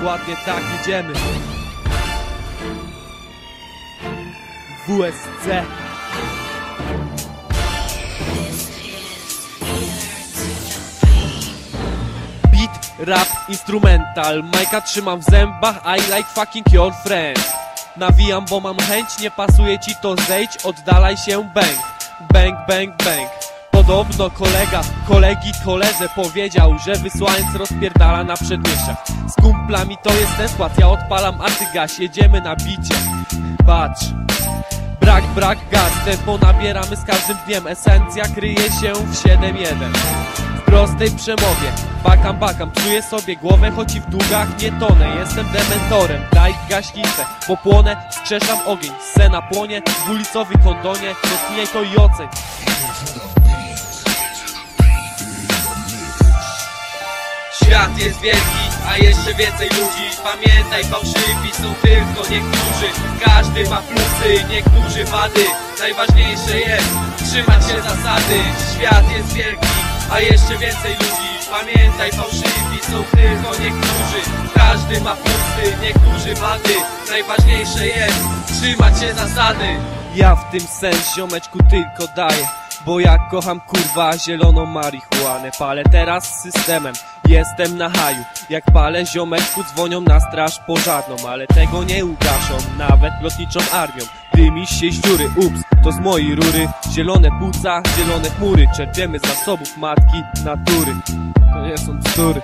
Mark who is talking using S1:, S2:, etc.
S1: Dokładnie tak idziemy. WSC Beat, rap, instrumental. Majka trzymam w zębach I like fucking your friend Nawijam, bo mam chęć Nie pasuje ci to zejdź Oddalaj się, bang. Bang, bang, bang Podobno kolega, kolegi, koledze powiedział, że wysłaniec rozpierdala na przedmieściach Z kumplami to jest ten skład, ja odpalam, a ty gaś, jedziemy na bicie. Patrz Brak, brak, gaz, tempo nabieramy z każdym dniem Esencja kryje się w 7-1 W prostej przemowie Bakam, bakam, czuję sobie głowę Choć i w długach nie tonę Jestem dementorem, daj gaśnicę Popłonę, skrzeszam ogień Sena płonie, w ulicowy kondonie Dotknij to i oceń
S2: Świat jest wielki, a jeszcze więcej ludzi. Pamiętaj, fałszywi są tylko niektórzy. Każdy ma plusy, niektórzy wady. Najważniejsze jest trzymać się zasady. Świat jest wielki, a jeszcze więcej ludzi. Pamiętaj, fałszywi są tylko niektórzy. Każdy ma plusy, niektórzy wady. Najważniejsze jest trzymać się zasady.
S1: Ja w tym sens ziomeczku tylko daję. Bo ja kocham kurwa zieloną marihuanę. Palę teraz systemem, jestem na haju Jak palę ziomeczku dzwonią na straż pożarną Ale tego nie ugaszą, nawet lotniczą armią. Dymisz się dziury, ups, to z mojej rury. Zielone płuca, zielone chmury Czerpiemy z zasobów matki natury. To nie są bzdury